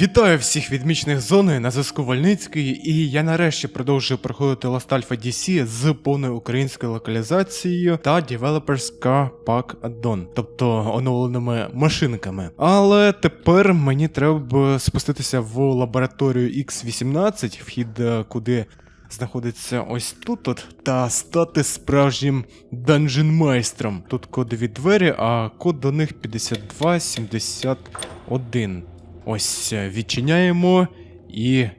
Вітаю всіх відмічених зоною на зв'язку Вольницької, і я нарешті продовжую проходити Lost Alpha DC з повною українською локалізацією та Developers Car Pack Add-on, тобто оновленими машинками. Але тепер мені треба спуститися в лабораторію X18, вхід е, куди знаходиться ось тут от, та стати справжнім данжен-майстром. Тут кодові двері, а код до них 5271. Ось е, відчиняємо і е,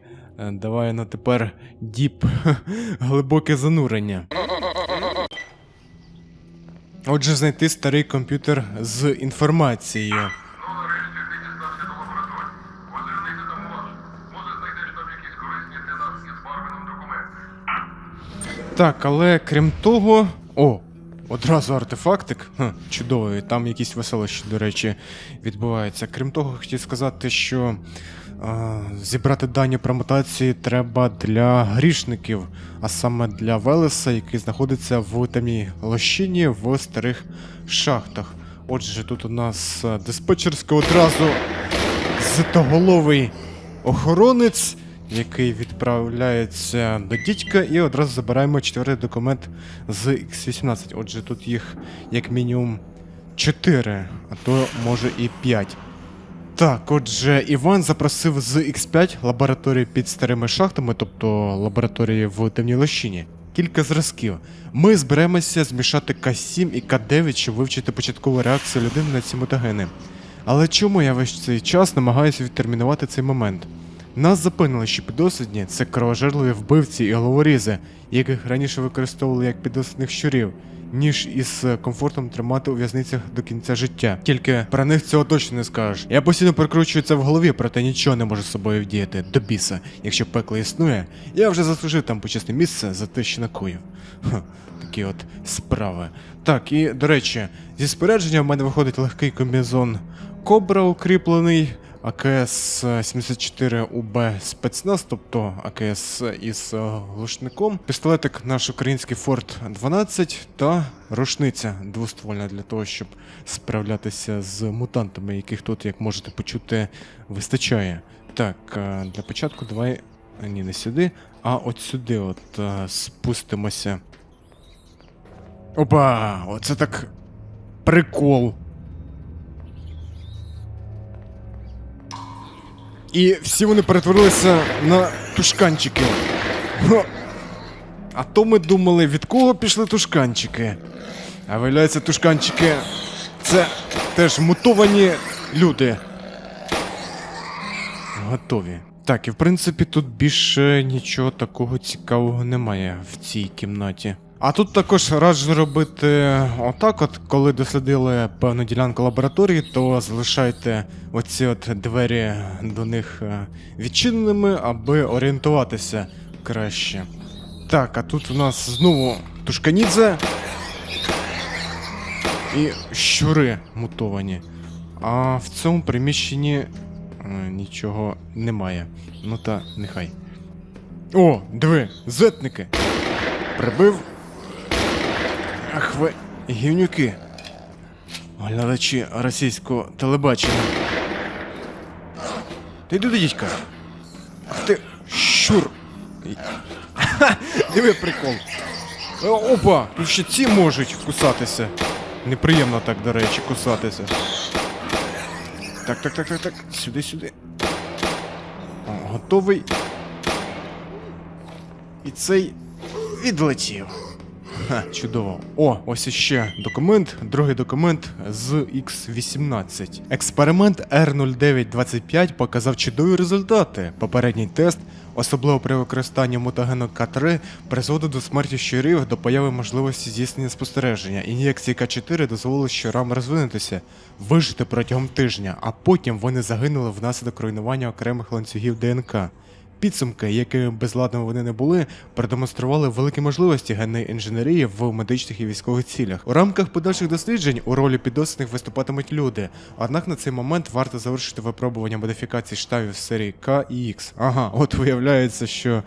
давай на тепер діп глибоке занурення. Отже, знайти старий комп'ютер з інформацією. Так, але крім того. О! Одразу артефактик. Хм, чудово, і там якісь веселощі, до речі, відбуваються. Крім того, хотів сказати, що а, зібрати дані про мутації треба для грішників, а саме для Велеса, який знаходиться в темній лощині в старих шахтах. Отже, тут у нас а, диспетчерська одразу зитоголовий охоронець, який відправляється до дідька, і одразу забираємо четвертий документ з X18. Отже, тут їх як мінімум 4, а то може і 5. Так, отже, Іван запросив з X5 лабораторії під старими шахтами, тобто лабораторії в темній лощині. Кілька зразків. Ми зберемося змішати К7 і К9, щоб вивчити початкову реакцію людини на ці мутагени. Але чому я весь цей час намагаюся відтермінувати цей момент? Нас запевнили, що підослідні це кровожерливі вбивці і головорізи, яких раніше використовували як підослідних щурів, ніж із комфортом тримати у в'язницях до кінця життя. Тільки про них цього точно не скажеш. Я постійно прокручую це в голові, проте нічого не можу з собою вдіяти до біса. Якщо пекло існує, я вже заслужив там почесне місце за те, що накоїв. Такі от справи. Так, і до речі, зі спорядження в мене виходить легкий комбінезон Кобра укріплений. АКС-74 УБ спецназ, тобто АКС із е, глушником, пістолетик наш український Форт 12 та рушниця двоствольна для того, щоб справлятися з мутантами, яких тут, як можете почути, вистачає. Так, е, для початку давай. Ні, не сюди, а от сюди от е, спустимося. Опа! Оце так прикол. І всі вони перетворилися на тушканчики. А то ми думали, від кого пішли тушканчики. А виявляється, тушканчики це теж мутовані люди. Готові. Так, і в принципі тут більше нічого такого цікавого немає в цій кімнаті. А тут також раджу робити отак, от коли дослідили певну ділянку лабораторії, то залишайте оці от двері до них е, відчиненими, аби орієнтуватися краще. Так, а тут у нас знову тушканідзе і щури мутовані. А в цьому приміщенні е, нічого немає. Ну та нехай. О, диви, зетники. Прибив. Ах ви гівнюки. Глядачі російського телебачення. Ти йди дідька. Ах ти щур. Диви прикол. Е, Опа, тут ще ці можуть кусатися. Неприємно так, до речі, кусатися. Так, так, так, так, так. Сюди, сюди. Готовий. І цей відлетів. Ха, чудово. О, ось іще документ, другий документ з X18. Експеримент R0925 показав чудові результати. Попередній тест, особливо при використанні мутагену К3, призводив до смерті щурів до появи можливості здійснення спостереження. Ін'єкції К4 дозволили щурам розвинутися, вижити протягом тижня, а потім вони загинули внаслідок руйнування окремих ланцюгів ДНК. Підсумки, якими безладними вони не були, продемонстрували великі можливості генної інженерії в медичних і військових цілях. У рамках подальших досліджень у ролі підослідних виступатимуть люди. Однак на цей момент варто завершити випробування модифікацій штабів серії К і X. Ага, от виявляється, що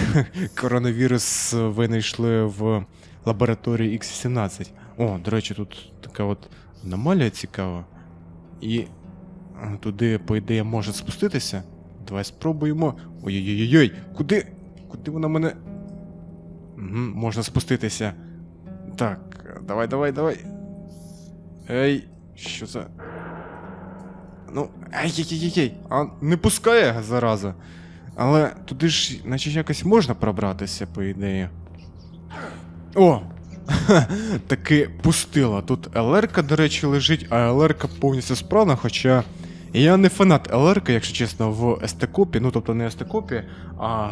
коронавірус винайшли в лабораторії X18. О, до речі, тут така от аномалія цікава. І туди, по ідеї, може спуститися. Давай спробуємо. Ой-ой-ой, куди? Куди вона мене. Угу, можна спуститися. Так, давай, давай, давай. Ей, що за. Ну, ай-яй-яй-яй, а не пускає, зараза. Але туди ж, наче якось можна пробратися, по ідеї. О! Таки пустила. Тут ЛРК, до речі, лежить, а ЛРК повністю справна, хоча я не фанат ЛРК, якщо чесно, в СТ-копі, ну тобто не СТ-копі, а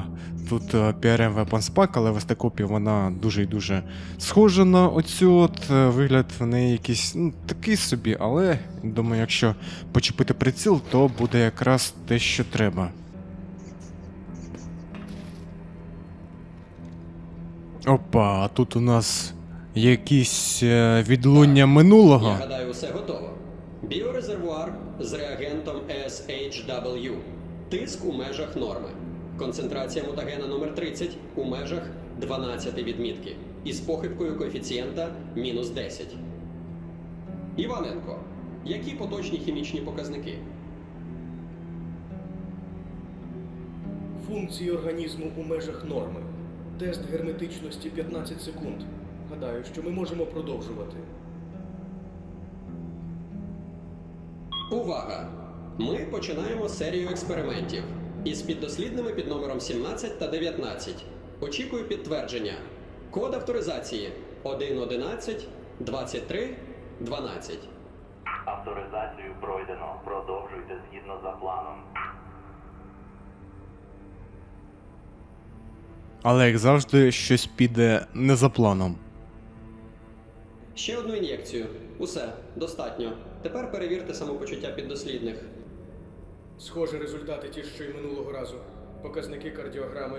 тут е, PRM Weapons Pack, але в СТ-копі вона дуже і дуже схожа на оцю от е, вигляд в неї якийсь ну, такий собі, але думаю, якщо почепити приціл, то буде якраз те, що треба. Опа, а тут у нас якісь е, відлуння Я гадаю, все готово. Біорезервуар з реагентом SHW. Тиск у межах норми. Концентрація мутагена номер 30 у межах 12 відмітки. Із похибкою коефіцієнта мінус 10. Іваненко, які поточні хімічні показники? Функції організму у межах норми. Тест герметичності 15 секунд. Гадаю, що ми можемо продовжувати. Увага! Ми починаємо серію експериментів із піддослідними під номером 17 та 19. Очікую підтвердження. Код авторизації 1.11 23 12. Авторизацію пройдено. Продовжуйте згідно за планом. Але як завжди, щось піде не за планом. Ще одну ін'єкцію. Усе, достатньо. Тепер перевірте самопочуття піддослідних. Схожі результати ті, що й минулого разу. Показники кардіограми,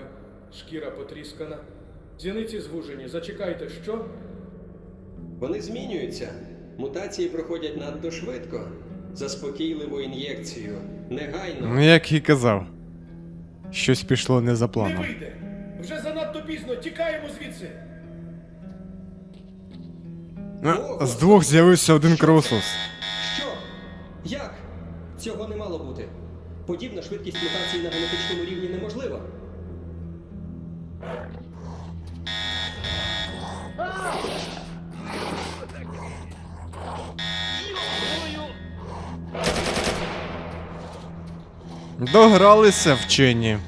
шкіра потріскана. Зіниці звужені. Зачекайте, що? Вони змінюються. Мутації проходять надто швидко. Заспокійливу ін'єкцію. Негайно. Ну, як і казав, щось пішло не за Не вийде! Вже занадто пізно, тікаємо звідси! А, з двох з'явився один кровосос. Що? Як? Цього не мало бути. Подібна швидкість мутації на генетичному рівні неможлива. Догралися вчені.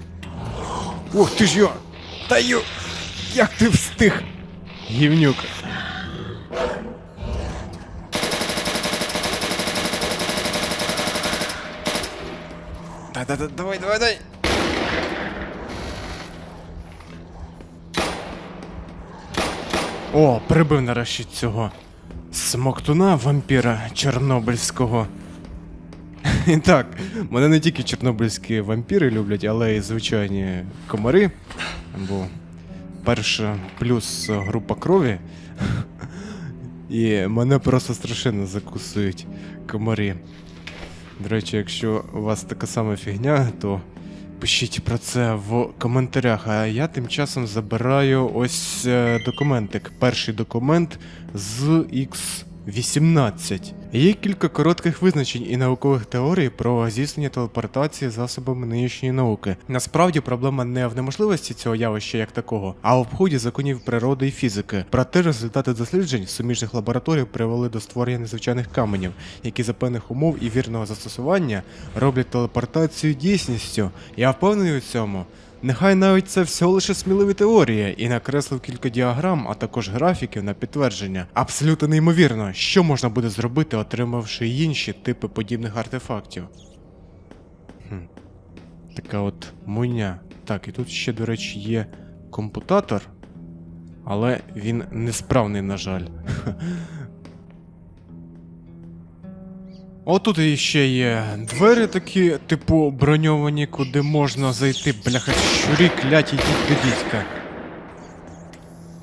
Ух ти ж йо! Та ю! Як ти встиг? Гівнюк. Да-да-да, давай, давай, давай. О, прибив нарешті цього смоктуна вампіра Чорнобильського. І так, мене не тільки чорнобильські вампіри люблять, але й звичайні комари. Бо перша плюс група крові. І мене просто страшенно закусують комарі. До речі, якщо у вас така сама фігня, то пишіть про це в коментарях. А я тим часом забираю ось е, документик. Перший документ з X18. Є кілька коротких визначень і наукових теорій про здійснення телепортації засобами нинішньої науки. Насправді проблема не в неможливості цього явища як такого, а в обході законів природи і фізики. Проте результати досліджень суміжних лабораторій привели до створення незвичайних каменів, які за певних умов і вірного застосування роблять телепортацію дійсністю. Я впевнений у цьому. Нехай навіть це всього лише сміливі теорії і накреслив кілька діаграм, а також графіків на підтвердження. Абсолютно неймовірно, що можна буде зробити, отримавши інші типи подібних артефактів. Хм. Така от муйня. Так, і тут ще, до речі, є компутатор, але він несправний, на жаль. Отут іще є двері такі, типу, броньовані, куди можна зайти, бляха, щурі кляті йдіть до дідька.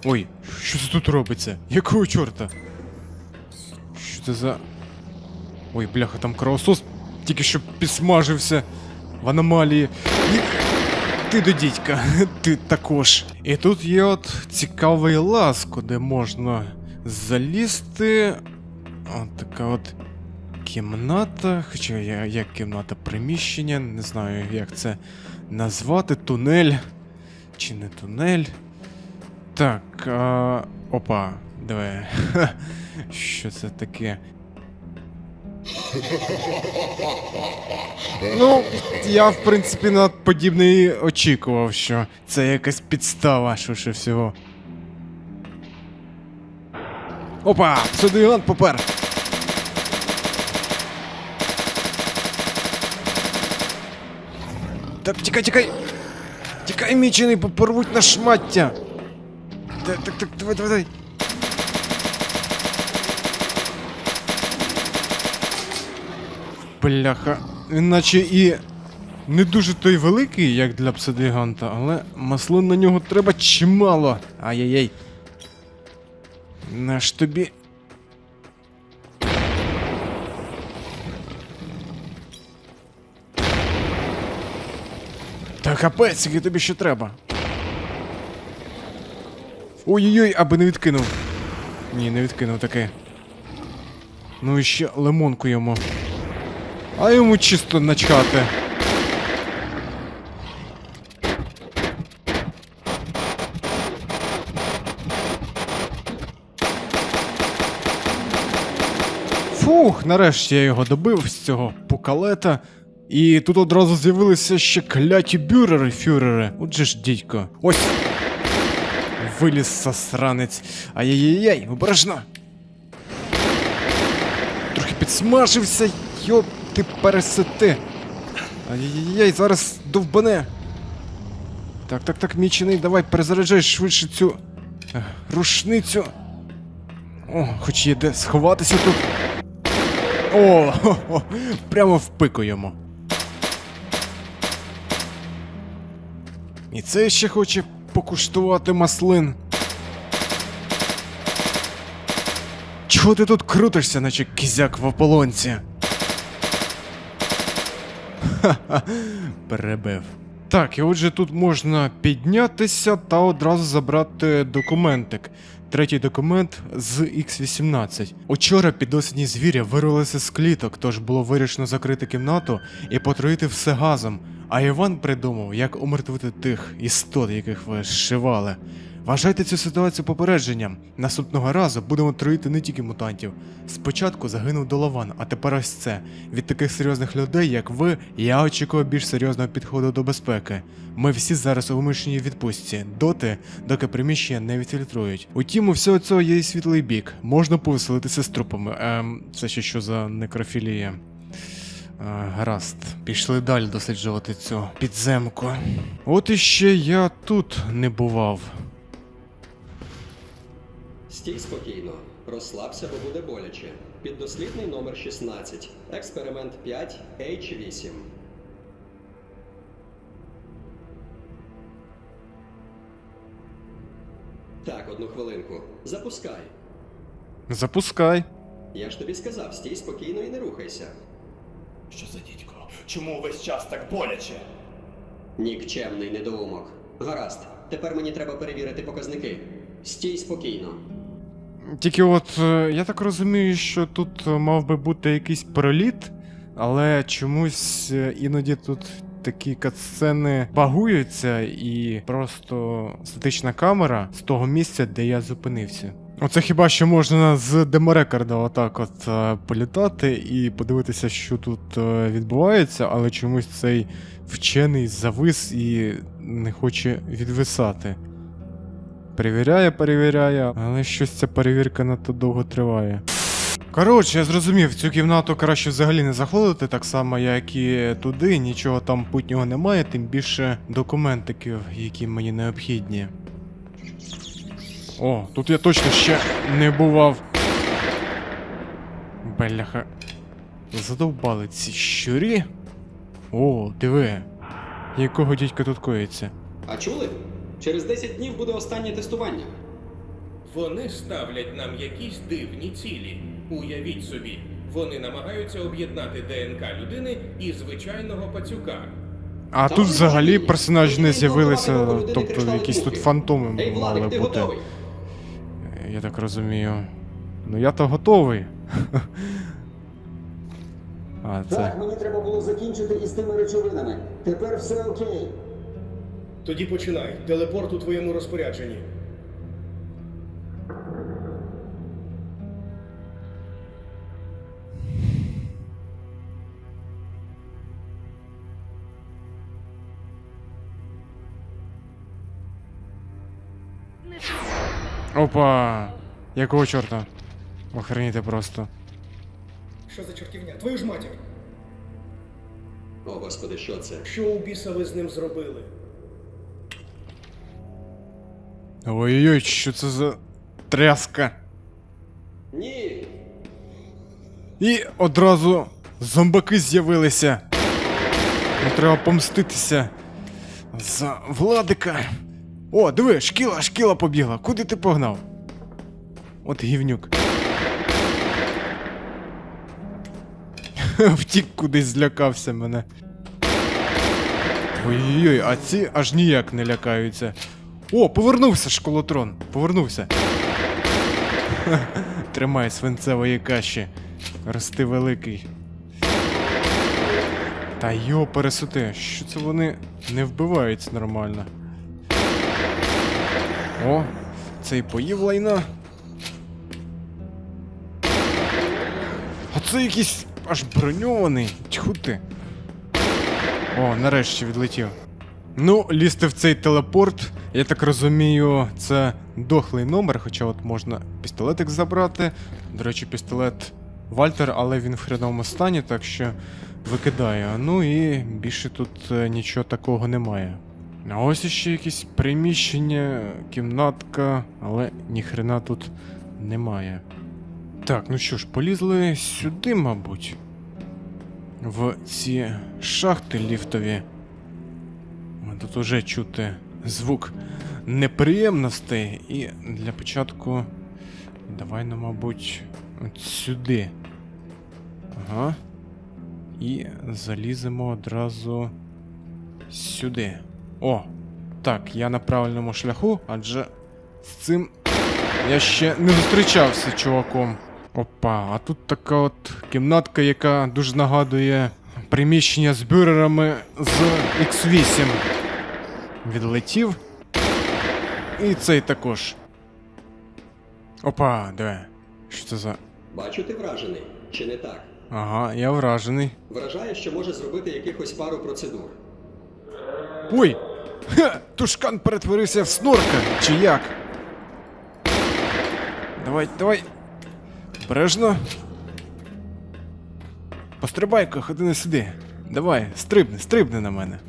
Ой, що це тут робиться? Якого чорта? Що це за. Ой, бляха, там кровосос тільки що підсмажився в аномалії. Ти до дідька, ти також. І тут є от цікавий лаз, куди можна залізти. От така от кімната, хоча я як кімната приміщення, не знаю, як це назвати. Тунель. Чи не тунель? Так, а... опа, давай. Що це таке? Ну, я, в принципі, на подібне очікував, що це якась підстава, швидше всього. Опа! Судиган попер! Так, тікай, тікай! Тікай, мічений, попорвуть на шмаття! Так, так, так, давай, давай, давай! Бляха, він наче і не дуже той великий, як для псидиганта, але маслин на нього треба чимало. Ай-яй-яй. Наш тобі. Та капець, який тобі ще треба. Ой-ой-ой, аби не відкинув. Ні, не відкинув таке. Ну і ще лимонку йому. А йому чисто начхати. Фух, нарешті я його добив з цього пукалета. І тут одразу з'явилися ще кляті бюрери, фюрери. Отже ж, дідько. Ось. Виліз сасранець. Ай-яй-яй, обережно. Трохи підсмажився, йоп, ти пересети. Ай-яй-яй, зараз довбане. Так, так, так, мічений, давай перезаряджай швидше цю е, рушницю. О, хоч є де сховатися тут. О, хо-хо, прямо в І це ще хоче покуштувати маслин. Чого ти тут крутишся, наче кізяк в ополонці? Ха-ха, перебив. Так, і отже тут можна піднятися та одразу забрати документик. Третій документ з X18. Учора піддослідні звіря вирвалися з кліток, тож було вирішено закрити кімнату і потроїти все газом. А Іван придумав, як умертвити тих істот, яких ви зшивали. Вважайте цю ситуацію попередженням. Наступного разу будемо троїти не тільки мутантів. Спочатку загинув Долован, а тепер ось це. Від таких серйозних людей, як ви, я очікую більш серйозного підходу до безпеки. Ми всі зараз у вимушеній відпустці, доти, доки приміщення не відфільтрують. Утім, у всього цього є і світлий бік. Можна повеселитися з трупами. Ем, це ще що за некрофілія? Е, Гаразд, пішли далі досліджувати цю підземку. От іще я тут не бував. Стій спокійно, розслабся, бо буде боляче. Піддослідний номер 16. Експеримент 5 H8. Так, одну хвилинку. Запускай. Запускай. Я ж тобі сказав, стій спокійно і не рухайся. Що за дідько? Чому весь час так боляче? Нікчемний недоумок. Гаразд, тепер мені треба перевірити показники. Стій спокійно. Тільки от е, я так розумію, що тут е, мав би бути якийсь проліт, але чомусь е, іноді тут такі катсцени багуються і просто статична камера з того місця, де я зупинився. Оце хіба що можна з деморекорда отак от е, політати і подивитися, що тут е, відбувається, але чомусь цей вчений завис і не хоче відвисати. Перевіряє, перевіряє, але щось ця перевірка надто довго триває. Коротше, я зрозумів, цю кімнату краще взагалі не заходити, так само, як і туди, нічого там путнього немає, тим більше документиків, які мені необхідні. О, тут я точно ще не бував. Бляха. Задовбали ці щурі. О, диви. Якого дідька тут коїться? А чули? Через 10 днів буде останнє тестування. Вони ставлять нам якісь дивні цілі. Уявіть собі, вони намагаються об'єднати ДНК людини і звичайного пацюка. А Та тут взагалі персонажі не з'явилися, тобто якісь тут фантоми Ей, мали бути. Я так розумію. Ну я то готовий. А, це. Так, мені треба було закінчити із тими речовинами. Тепер все окей. Тоді починай. Телепорт у твоєму розпорядженні. Опа! Якого чорта? Охреніти просто. Що за чортівня? Твою ж матір! О, господи, що це? Що у біса ви з ним зробили? Ой-ой-ой, що це за тряска? Ні! І одразу зомбаки з'явилися. Треба помститися за Владика. О, диви, шкіла, шкіла побігла. Куди ти погнав? От гівнюк. Втік кудись злякався мене. Ой-ой-ой, а ці аж ніяк не лякаються. О, повернувся школотрон. Повернувся. Тримай свинцевої каші. Рости великий. Та йо, пересути, що це вони не вбиваються нормально. О, цей поїв лайна. А це якийсь аж броньований. Тьху ти. О, нарешті відлетів. Ну, лізти в цей телепорт, я так розумію, це дохлий номер, хоча от можна пістолетик забрати. До речі, пістолет Вальтер, але він в хреновому стані, так що викидаю. Ну і більше тут е, нічого такого немає. А ось іще якісь приміщення, кімнатка, але ніхрена тут немає. Так, ну що ж, полізли сюди, мабуть. В ці шахти ліфтові. Тут уже чути звук неприємностей. І для початку. Давай, ну, мабуть, сюди. Ага. І заліземо одразу сюди. О! Так, я на правильному шляху, адже з цим я ще не зустрічався, чуваком. Опа, а тут така от кімнатка, яка дуже нагадує приміщення з бюрерами з X8. Відлетів. І цей також. Опа, диви. Що це за. Бачу, ти вражений. Чи не так? Ага, я вражений. Вражає, що може зробити якихось пару процедур. Ой! Ха! Тушкан перетворився в снорка, чи як? Давай, давай. Бережно. Пострибай-ка, ходи не сюди. Давай, стрибни, стрибни на мене.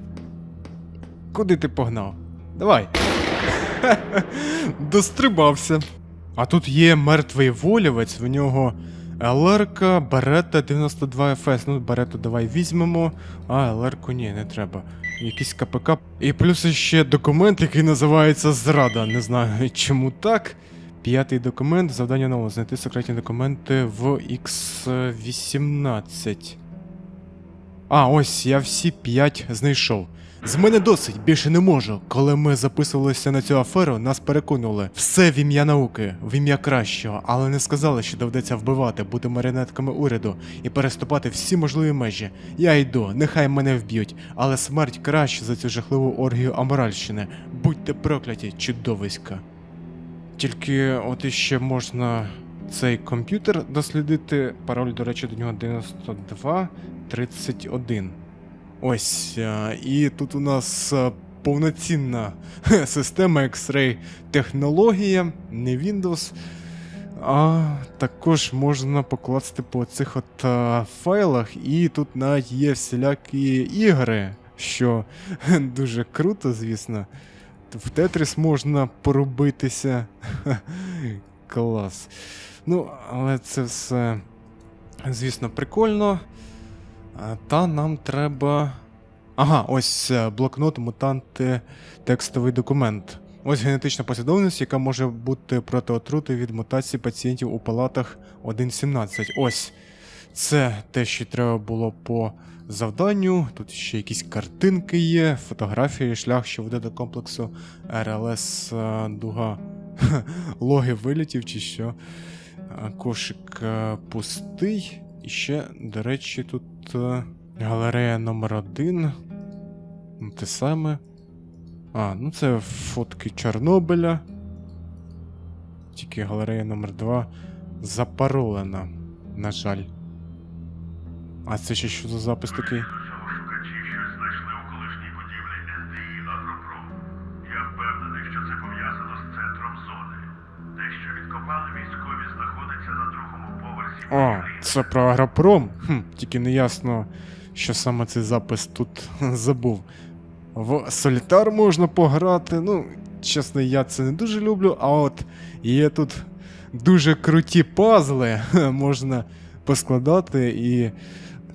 Куди ти погнав? Давай. Дострибався. А тут є мертвий волівець, в нього ЛРК, Берета 92 FS. Ну, Берету давай візьмемо, а ЛРКу ні, не треба. Якийсь КПК. І плюс ще документ, який називається Зрада. Не знаю чому так. П'ятий документ, завдання нового. Знайти секретні документи в X18. А, ось я всі п'ять знайшов. З мене досить, більше не можу. Коли ми записувалися на цю аферу, нас переконували все в ім'я науки, в ім'я кращого, але не сказали, що доведеться вбивати, бути маріонетками уряду і переступати всі можливі межі. Я йду, нехай мене вб'ють, але смерть краще за цю жахливу оргію аморальщини. Будьте прокляті, чудовиська. Тільки от іще можна цей комп'ютер дослідити. Пароль, до речі, до нього 9231. Ось. е, І тут у нас е, повноцінна система X-Ray технологія, не Windows. А також можна покласти по цих от е, файлах, і тут навіть є всілякі ігри, що дуже круто, звісно. В Тетріс можна поробитися. Клас. Ну, але це все, звісно, прикольно. Та нам треба. Ага, ось е, блокнот мутанти текстовий документ. Ось генетична послідовність, яка може бути проти отрути від мутацій пацієнтів у палатах 1.17. Ось. Це те, що треба було по завданню. Тут ще якісь картинки є, фотографії, шлях, що веде до комплексу РЛС е, дуга логи вилітів чи що. Е, Кошик пустий. І ще, до речі, тут е, галерея номер один. Ну, Те саме. А, ну це фотки Чорнобиля. Тільки галерея номер 2 запаролена, на жаль. А це ще що за запис такий? Я впевнений, що це пов'язано з центром зони. Те, що відкопали військові, це про Агропром. Хм, тільки не ясно, що саме цей запис тут забув. В Солітар можна пограти. Ну, чесно, я це не дуже люблю, а от є тут дуже круті пазли, можна поскладати, і,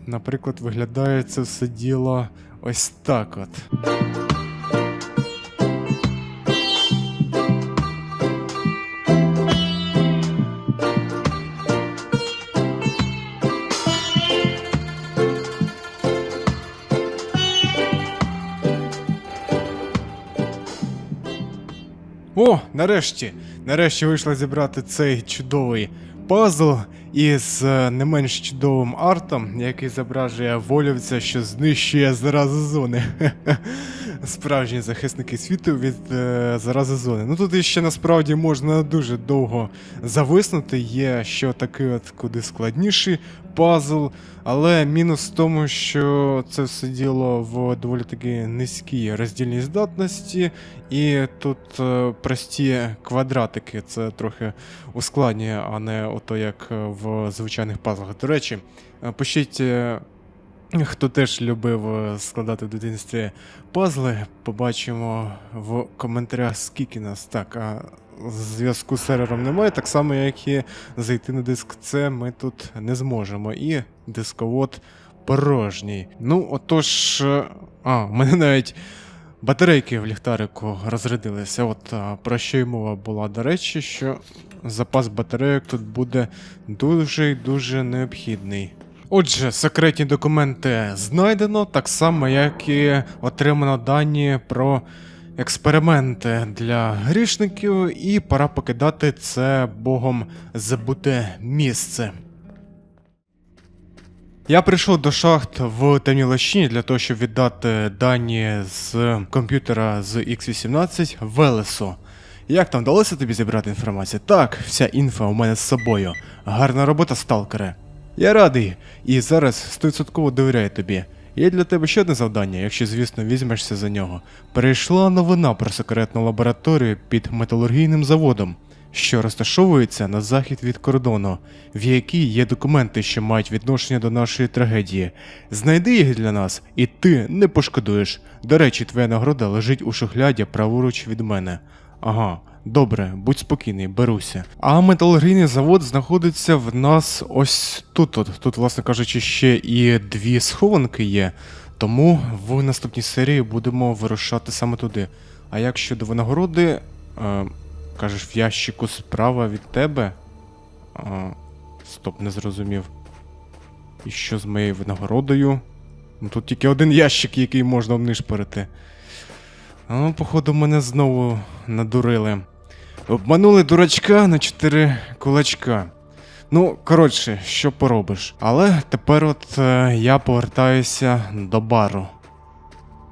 наприклад, виглядає це все діло ось так от. О, нарешті! Нарешті вийшло зібрати цей чудовий пазл із е, не менш чудовим артом, який зображує волівця, що знищує зарази зони. Справжні захисники світу від е, зарази зони. Ну тут іще насправді можна дуже довго зависнути. Є що такий от куди складніший пазл, але мінус в тому, що це все діло в доволі таки низькій роздільній здатності, і тут е, прості квадратики. Це трохи ускладнює, а не ото як в звичайних пазлах. До речі, е, пишіть. е, Хто теж любив складати в дитинстві пазли, побачимо в коментарях, скільки нас так. Зв'язку з сервером немає, так само, як і зайти на диск C ми тут не зможемо. І дисковод порожній. Ну, отож. е, А, у мене навіть батарейки в ліхтарику розрядилися. От про що й мова була. До речі, що запас батарейок тут буде дуже й дуже необхідний. Отже, секретні документи знайдено, так само, як і отримано дані про експерименти для грішників, і пора покидати це богом забуте місце. Я прийшов до шахт в темній лощині для того, щоб віддати дані з комп'ютера з X18 Велесу. Як там вдалося тобі зібрати інформацію? Так, вся інфа у мене з собою. Гарна робота, сталкере. Я радий, і зараз 100% довіряю тобі. Є для тебе ще одне завдання, якщо, звісно, візьмешся за нього. Прийшла новина про секретну лабораторію під металургійним заводом, що розташовується на захід від кордону, в якій є документи, що мають відношення до нашої трагедії. Знайди їх для нас, і ти не пошкодуєш. До речі, твоя нагорода лежить у шухляді праворуч від мене. Ага, добре, будь спокійний, беруся. А металургійний завод знаходиться в нас ось тут. От. Тут, власне кажучи, ще і дві схованки є. Тому в наступній серії будемо вирушати саме туди. А як щодо винагороди, е, кажеш, в ящику справа від тебе. А, стоп, не зрозумів. І що з моєю винагородою? Ну, тут тільки один ящик, який можна внишпорити. Ну, походу, мене знову надурили. Обманули дурачка на чотири кулачка. Ну, коротше, що поробиш. Але тепер от е, я повертаюся до бару.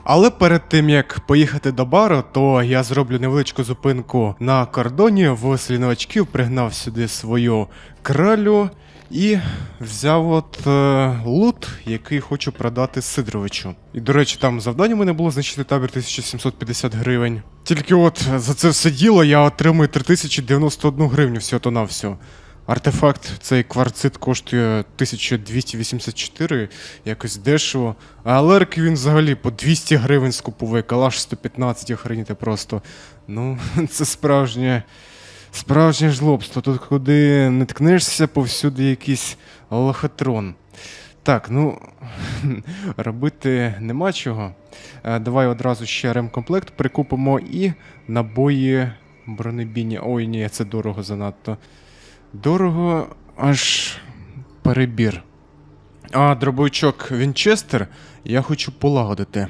Але перед тим як поїхати до бару, то я зроблю невеличку зупинку на кордоні в селі новачків, пригнав сюди свою кралю і взяв от е, лут, який хочу продати Сидоровичу. І до речі, там завдання у мене було знищити табір 1750 гривень. Тільки от за це все діло я отримую 3091 гривню всього то на всього. Артефакт, цей кварцит коштує 1284, якось дешево. А Лерк він взагалі по 200 гривень скуповує, калаш 115 охреніти просто. Ну, це справжнє. Справжнє жлобство. Тут куди не ткнешся, повсюди якийсь лохотрон. Так, ну робити нема чого. Е, Давай одразу ще ремкомплект прикупимо і набої бронебійні. Ой, ні, це дорого занадто. Дорого аж перебір. А дробовичок Вінчестер я хочу полагодити.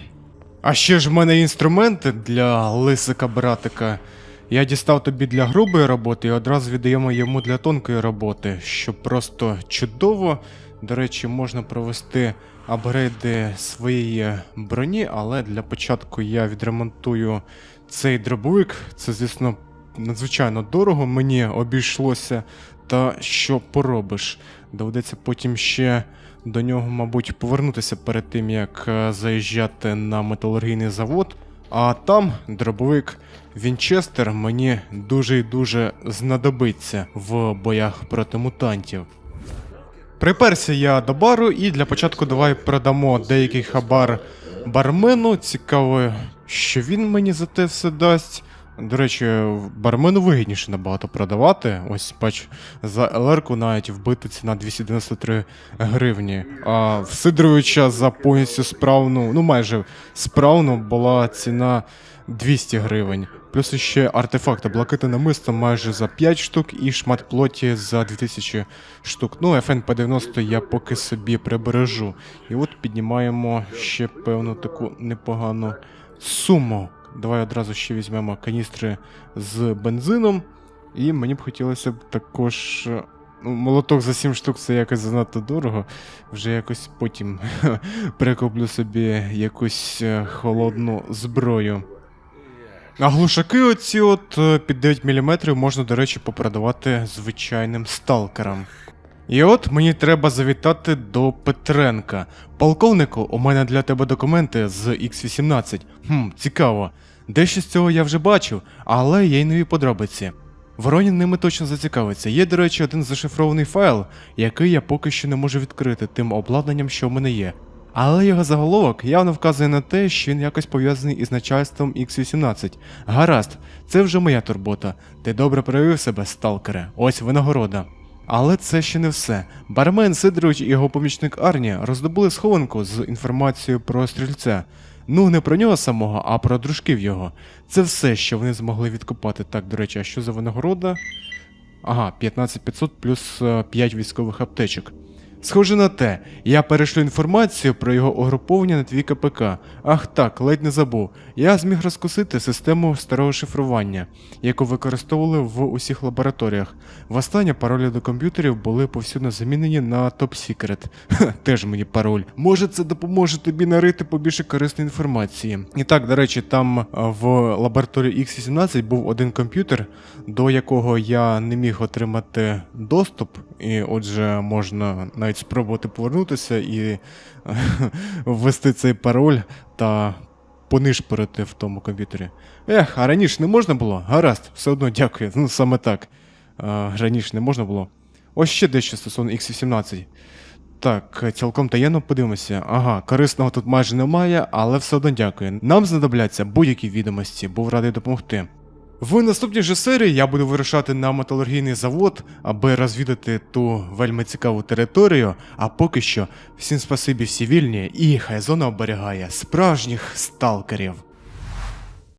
А ще ж в мене інструменти для лисика братика. Я дістав тобі для грубої роботи і одразу віддаємо йому для тонкої роботи, що просто чудово. До речі, можна провести апгрейди своєї броні, але для початку я відремонтую цей дробовик. Це, звісно, надзвичайно дорого мені обійшлося. Та що поробиш? Доведеться потім ще до нього, мабуть, повернутися перед тим, як е, заїжджати на металургійний завод. А там дробовик Вінчестер мені дуже і дуже знадобиться в боях проти мутантів. Приперся я до бару, і для початку давай продамо деякий хабар бармену. Цікаво, що він мені за те все дасть. До речі, бармену вигідніше набагато продавати. Ось бач, за ЛР-ку навіть вбити ціна 293 гривні. А в Сидоровича за повністю справну, ну майже справну, була ціна 200 гривень. Плюс ще артефакти блакити намисто майже за 5 штук і шмат плоті за 2000 штук. Ну, FN 90 я поки собі прибережу. І от піднімаємо ще певну таку непогану суму. Давай одразу ще візьмемо каністри з бензином. І мені б хотілося б також. Ну, молоток за 7 штук це якось занадто дорого. Вже якось потім прикуплю собі якусь е, холодну зброю. А глушаки оці от е, під 9 мм можна, до речі, попродавати звичайним сталкерам. І от мені треба завітати до Петренка. Полковнику, у мене для тебе документи з X18. Хм, цікаво. Дещо з цього я вже бачив, але є й нові подробиці. Воронін ними точно зацікавиться. Є, до речі, один зашифрований файл, який я поки що не можу відкрити тим обладнанням, що в мене є. Але його заголовок явно вказує на те, що він якось пов'язаний із начальством X18. Гаразд, це вже моя турбота. Ти добре проявив себе, сталкере. Ось винагорода. Але це ще не все. Бармен Сидорович і його помічник Арні роздобули схованку з інформацією про стрільця. Ну, не про нього самого, а про дружків його. Це все, що вони змогли відкопати. Так, до речі, а що за винагорода? Ага, 15500 плюс е, 5 військових аптечок. Схоже на те, я перешлю інформацію про його угруповання на твій КПК. Ах так, ледь не забув. Я зміг розкусити систему старого шифрування, яку використовували в усіх лабораторіях. Востаннє паролі до комп'ютерів були повсюдно замінені на. Ха, теж мені пароль. Може, це допоможе тобі нарити побільше корисної інформації. І так, до речі, там е, в лабораторії X18 був один комп'ютер, до якого я не міг отримати доступ, і отже, можна навіть спробувати повернутися і ввести цей пароль та понишпорити в тому комп'ютері. Ех, а раніше не можна було? Гаразд, все одно дякую. Ну саме так. А, раніше не можна було. Ось ще дещо стосовно X18. Так, цілком таємно подивимося. Ага, корисного тут майже немає, але все одно дякую. Нам знадобляться будь-які відомості, був радий допомогти. В наступній же серії я буду вирушати на металургійний завод, аби розвідати ту вельми цікаву територію. А поки що, всім спасибі всі вільні, і хай зона оберігає справжніх сталкерів.